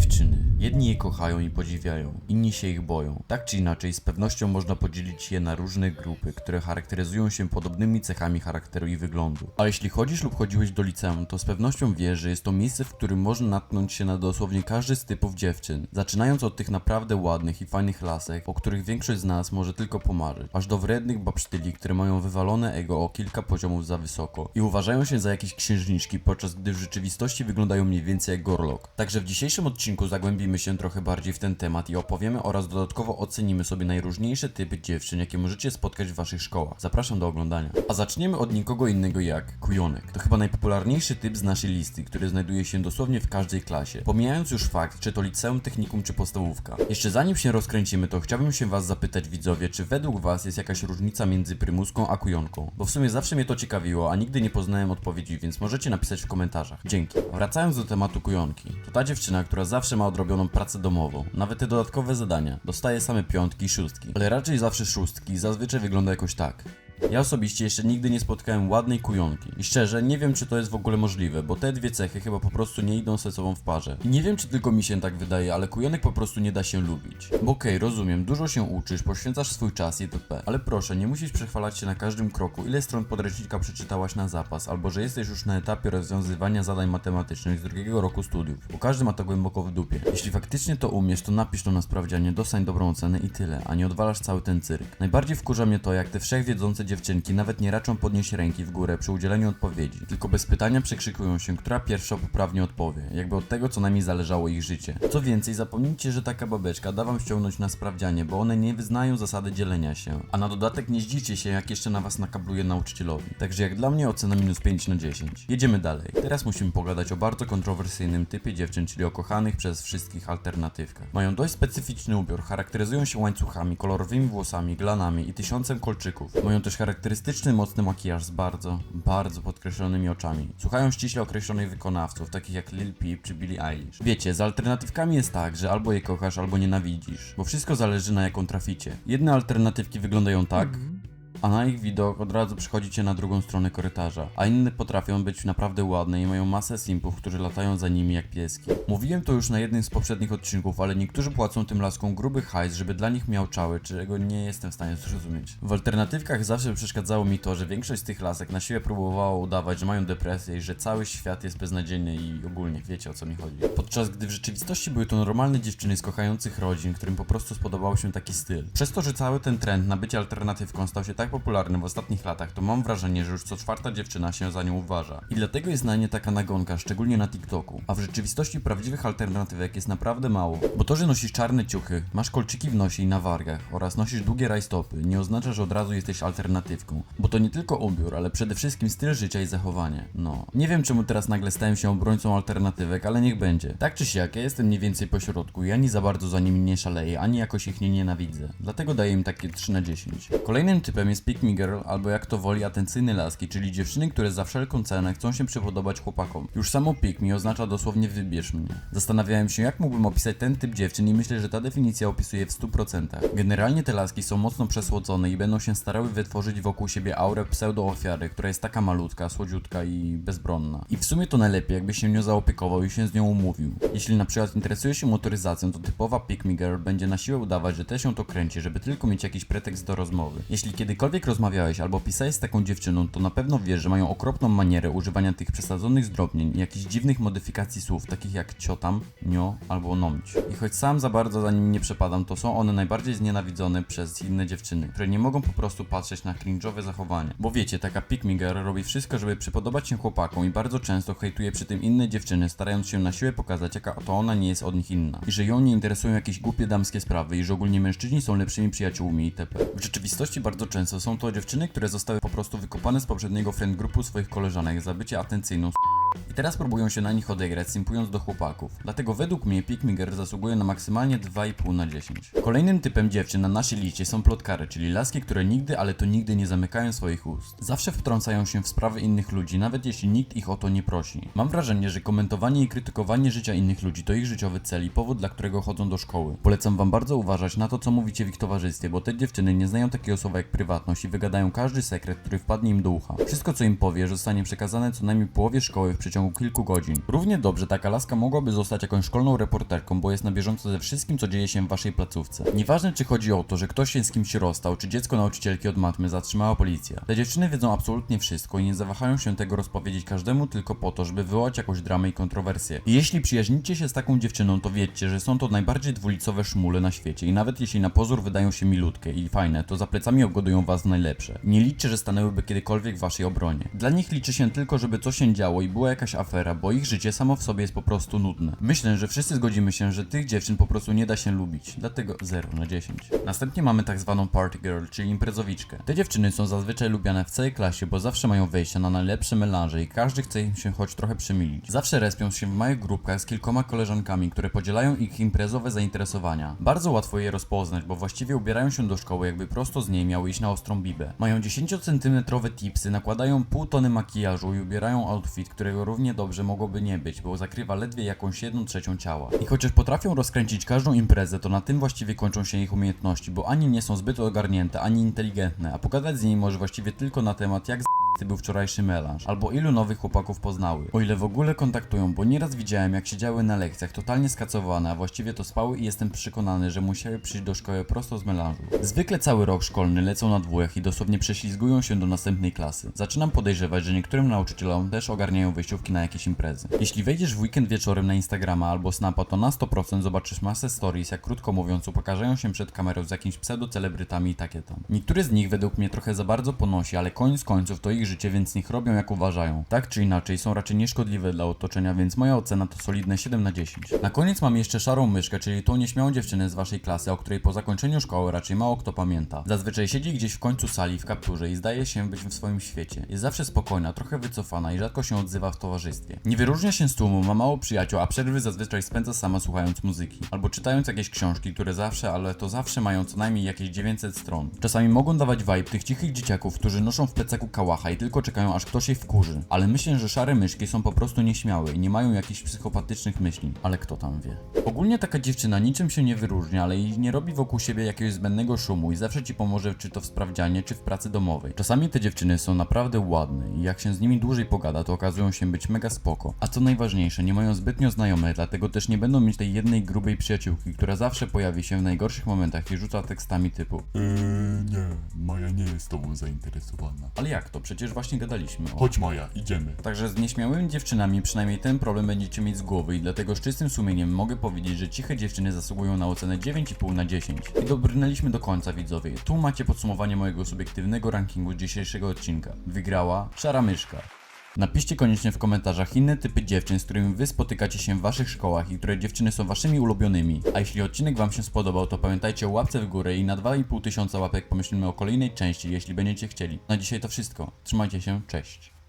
Dziewczyny. Jedni je kochają i podziwiają, inni się ich boją. Tak czy inaczej, z pewnością można podzielić je na różne grupy, które charakteryzują się podobnymi cechami charakteru i wyglądu. A jeśli chodzisz lub chodziłeś do liceum, to z pewnością wiesz, że jest to miejsce, w którym można natknąć się na dosłownie każdy z typów dziewczyn. Zaczynając od tych naprawdę ładnych i fajnych lasek, o których większość z nas może tylko pomarzyć, aż do wrednych babsztyli, które mają wywalone ego o kilka poziomów za wysoko i uważają się za jakieś księżniczki, podczas gdy w rzeczywistości wyglądają mniej więcej jak gorlok. Także w dzisiejszym odcinku zagłębimy się trochę bardziej w ten temat i opowiemy oraz dodatkowo ocenimy sobie najróżniejsze typy dziewczyn, jakie możecie spotkać w waszych szkołach. Zapraszam do oglądania. A zaczniemy od nikogo innego jak kujonek. To chyba najpopularniejszy typ z naszej listy, który znajduje się dosłownie w każdej klasie. Pomijając już fakt, czy to liceum, technikum czy podstawówka. Jeszcze zanim się rozkręcimy, to chciałbym się was zapytać widzowie, czy według was jest jakaś różnica między prymuską a kujonką? Bo w sumie zawsze mnie to ciekawiło, a nigdy nie poznałem odpowiedzi, więc możecie napisać w komentarzach. Dzięki. Wracając do tematu kujonki. To ta dziewczyna, która zawsze ma odrobioną pracę domową. Nawet te dodatkowe zadania. Dostaje same piątki i szóstki. Ale raczej zawsze szóstki. Zazwyczaj wygląda jakoś tak. Ja osobiście jeszcze nigdy nie spotkałem ładnej kujonki. I szczerze, nie wiem czy to jest w ogóle możliwe, bo te dwie cechy chyba po prostu nie idą ze sobą w parze. I nie wiem czy tylko mi się tak wydaje, ale kujonek po prostu nie da się lubić. Bo okej, rozumiem, dużo się uczysz, poświęcasz swój czas itp. Ale proszę, nie musisz przechwalać się na każdym kroku, ile stron podręcznika przeczytałaś na zapas, albo że jesteś już na etapie rozwiązywania zadań matematycznych z drugiego roku studiów. Bo każdy ma to głęboko w dupie. Jeśli faktycznie to umiesz, to napisz to na sprawdzianie, dostań dobrą ocenę i tyle, a nie odwalasz cały ten cyrk. Najbardziej wkurza mnie to, jak te wszechwiedzące dziewczynki nawet nie raczą podnieść ręki w górę przy udzieleniu odpowiedzi, tylko bez pytania przekrzykują się, która pierwsza poprawnie odpowie, jakby od tego co najmniej zależało ich życie. Co więcej, zapomnijcie, że taka babeczka da wam ściągnąć na sprawdzianie, bo one nie wyznają zasady dzielenia się. A na dodatek nie zdziwcie się, jak jeszcze na was nakabluje nauczycielowi. Także jak dla mnie ocena minus 5 na 10. Jedziemy dalej. Teraz musimy pogadać o bardzo kontrowersyjnym typie dziewczyn, czyli o kochanych przez wszystkich alternatywkach. Mają dość specyficzny ubiór, charakteryzują się łańcuchami, kolorowymi włosami, glanami i tysiącem kolczyków. Mają też charakterystyczny, mocny makijaż z bardzo, bardzo podkreślonymi oczami. Słuchają ściśle określonych wykonawców, takich jak Lil Peep czy Billie Eilish. Wiecie, z alternatywkami jest tak, że albo je kochasz, albo nienawidzisz, bo wszystko zależy na jaką traficie. Jedne alternatywki wyglądają tak, a na ich widok od razu przychodzicie na drugą stronę korytarza, a inne potrafią być naprawdę ładne i mają masę simpów, którzy latają za nimi jak pieski. Mówiłem to już na jednym z poprzednich odcinków, ale niektórzy płacą tym laskom gruby hajs, żeby dla nich miał czały, czego nie jestem w stanie zrozumieć. W alternatywkach zawsze przeszkadzało mi to, że większość z tych lasek na siłę próbowała udawać, że mają depresję i że cały świat jest beznadziejny i ogólnie wiecie o co mi chodzi. Podczas gdy w rzeczywistości były to normalne dziewczyny z kochających rodzin, którym po prostu spodobał się taki styl. Przez to, że cały ten trend na bycie alternatywką stał się tak popularny w ostatnich latach, to mam wrażenie, że już co czwarta dziewczyna się za nią uważa. I dlatego jest na nie taka nagonka, szczególnie na TikToku. A w rzeczywistości prawdziwych alternatywek jest naprawdę mało. Bo to, że nosisz czarne ciuchy, masz kolczyki w nosie i na wargach oraz nosisz długie rajstopy, nie oznacza, że od razu jesteś alternatywką. Bo to nie tylko ubiór, ale przede wszystkim styl życia i zachowanie. No. Nie wiem czemu teraz nagle stałem się obrońcą alternatywek, ale niech będzie. Tak czy siak, ja jestem mniej więcej po środku i ani za bardzo za nimi nie szaleję, ani jakoś ich nie nienawidzę. Dlatego daję im takie 3 na 10. Kolejnym typem jest Pick Me Girl, albo jak to woli atencyjne laski, czyli dziewczyny, które za wszelką cenę chcą się przypodobać chłopakom. Już samo Pick Me oznacza dosłownie wybierz mnie. Zastanawiałem się, jak mógłbym opisać ten typ dziewczyn i myślę, że ta definicja opisuje w 100%. Generalnie te laski są mocno przesłodzone i będą się starały wytworzyć wokół siebie aurę pseudo-ofiary, która jest taka malutka, słodziutka i bezbronna. I w sumie to najlepiej, jakby się nią zaopiekował i się z nią umówił. Jeśli na przykład interesuje się motoryzacją, to typowa Pick Me Girl będzie na siłę udawać, że też ją to kręci, żeby tylko mieć jakiś pretekst do rozmowy. Jeśli kiedykolwiek rozmawiałeś albo pisałeś z taką dziewczyną, to na pewno wiesz, że mają okropną manierę używania tych przesadzonych zdrobnień i jakichś dziwnych modyfikacji słów, takich jak ciotam, nio albo nomć. I choć sam za bardzo za nimi nie przepadam, to są one najbardziej znienawidzone przez inne dziewczyny, które nie mogą po prostu patrzeć na cringe'owe zachowanie. Bo wiecie, taka girl robi wszystko, żeby przypodobać się chłopakom i bardzo często hejtuje przy tym inne dziewczyny, starając się na siłę pokazać, jaka to ona nie jest od nich inna. I że ją nie interesują jakieś głupie damskie sprawy i że ogólnie mężczyźni są lepszymi przyjaciółmi itp. W rzeczywistości bardzo często są to dziewczyny, które zostały po prostu wykopane z poprzedniego friend grupu swoich koleżanek. Za bycie atencyjną teraz próbują się na nich odegrać, simpując do chłopaków. Dlatego według mnie Girl zasługuje na maksymalnie 2,5 na 10. Kolejnym typem dziewczyn na naszej liście są plotkary, czyli laski, które nigdy, ale to nigdy nie zamykają swoich ust. Zawsze wtrącają się w sprawy innych ludzi, nawet jeśli nikt ich o to nie prosi. Mam wrażenie, że komentowanie i krytykowanie życia innych ludzi to ich życiowy cel i powód, dla którego chodzą do szkoły. Polecam wam bardzo uważać na to, co mówicie w ich towarzystwie, bo te dziewczyny nie znają takiego słowa jak prywatność i wygadają każdy sekret, który wpadnie im do ucha. Wszystko, co im powie, zostanie przekazane co najmniej połowie szkoły w w kilku godzin. Równie dobrze taka laska mogłaby zostać jakąś szkolną reporterką, bo jest na bieżąco ze wszystkim, co dzieje się w waszej placówce. Nieważne, czy chodzi o to, że ktoś się z kimś rozstał, czy dziecko nauczycielki od matmy zatrzymała policja. Te dziewczyny wiedzą absolutnie wszystko i nie zawahają się tego rozpowiedzieć każdemu tylko po to, żeby wywołać jakąś dramę i kontrowersję. I jeśli przyjaźnicie się z taką dziewczyną, to wiedzcie, że są to najbardziej dwulicowe szmule na świecie i nawet jeśli na pozór wydają się milutkie i fajne, to za plecami obgodują was najlepsze. Nie liczcie, że stanęłyby kiedykolwiek w waszej obronie. Dla nich liczy się tylko, żeby coś się działo i była jakaś afera, bo ich życie samo w sobie jest po prostu nudne. Myślę, że wszyscy zgodzimy się, że tych dziewczyn po prostu nie da się lubić, dlatego 0 na 10. Następnie mamy tak zwaną party girl, czyli imprezowiczkę. Te dziewczyny są zazwyczaj lubiane w całej klasie, bo zawsze mają wejścia na najlepsze melanże i każdy chce im się choć trochę przemilić. Zawsze respią się w małych grupkach z kilkoma koleżankami, które podzielają ich imprezowe zainteresowania. Bardzo łatwo je rozpoznać, bo właściwie ubierają się do szkoły, jakby prosto z niej miały iść na ostrą bibę. Mają 10-centymetrowe tipsy, nakładają pół tony makijażu i ubierają outfit, którego równie dobrze mogłoby nie być, bo zakrywa ledwie jakąś jedną trzecią ciała. I chociaż potrafią rozkręcić każdą imprezę, to na tym właściwie kończą się ich umiejętności, bo ani nie są zbyt ogarnięte, ani inteligentne, a pogadać z nimi może właściwie tylko na temat jak z był wczorajszy melanż, albo ilu nowych chłopaków poznały. O ile w ogóle kontaktują, bo nieraz widziałem jak siedziały na lekcjach totalnie skacowane, a właściwie to spały i jestem przekonany, że musiały przyjść do szkoły prosto z melanżu. Zwykle cały rok szkolny lecą na dwóch i dosłownie prześlizgują się do następnej klasy. Zaczynam podejrzewać, że niektórym nauczycielom też ogarniają wyjściówki na jakieś imprezy. Jeśli wejdziesz w weekend wieczorem na Instagrama albo Snapa, to na 100% zobaczysz masę stories, jak krótko mówiąc upokarzają się przed kamerą z jakimiś pseudocelebrytami i takie tam. Niektóre z nich według mnie trochę za bardzo ponosi, ale koniec końców to ich życie, więc niech robią jak uważają. Tak czy inaczej, są raczej nieszkodliwe dla otoczenia, więc moja ocena to solidne 7 na 10. Na koniec mam jeszcze szarą myszkę, czyli tą nieśmiałą dziewczynę z waszej klasy, o której po zakończeniu szkoły raczej mało kto pamięta. Zazwyczaj siedzi gdzieś w końcu sali w kapturze i zdaje się być w swoim świecie. Jest zawsze spokojna, trochę wycofana i rzadko się odzywa w towarzystwie. Nie wyróżnia się z tłumu, ma mało przyjaciół, a przerwy zazwyczaj spędza sama słuchając muzyki. Albo czytając jakieś książki, które zawsze, ale to zawsze mają co najmniej jakieś 900 stron. Czasami mogą dawać vibe tych cichych dzieciaków, którzy noszą w plecaku kałacha i tylko czekają aż ktoś je wkurzy. Ale myślę, że szare myszki są po prostu nieśmiałe i nie mają jakichś psychopatycznych myśli. Ale kto tam wie? Ogólnie taka dziewczyna niczym się nie wyróżnia, ale i nie robi wokół siebie jakiegoś zbędnego szumu i zawsze ci pomoże czy to w sprawdzianie, czy w pracy domowej. Czasami te dziewczyny są naprawdę ładne i jak się z nimi dłużej pogada, to okazują się być mega spoko. A co najważniejsze, nie mają zbytnio znajomych, dlatego też nie będą mieć tej jednej grubej przyjaciółki, która zawsze pojawi się w najgorszych momentach i rzuca tekstami typu Eee, nie, Maja nie jest tobą zainteresowana. Ale jak to? Przecież właśnie gadaliśmy o... Chodź Maja, idziemy. Także z nieśmiałymi dziewczynami przynajmniej ten problem będziecie mieć z głowy i dlatego z czystym sumieniem mogę powiedzieć, że ciche dziewczyny zasługują na ocenę 9,5 na 10. I dobrnęliśmy do końca widzowie. Tu macie podsumowanie mojego subiektywnego rankingu dzisiejszego odcinka. Wygrała Szara Myszka. Napiszcie koniecznie w komentarzach inne typy dziewczyn, z którymi wy spotykacie się w waszych szkołach i które dziewczyny są waszymi ulubionymi. A jeśli odcinek wam się spodobał, to pamiętajcie o łapce w górę i na 2,5 tysiąca łapek pomyślimy o kolejnej części, jeśli będziecie chcieli. Na dzisiaj to wszystko. Trzymajcie się, cześć.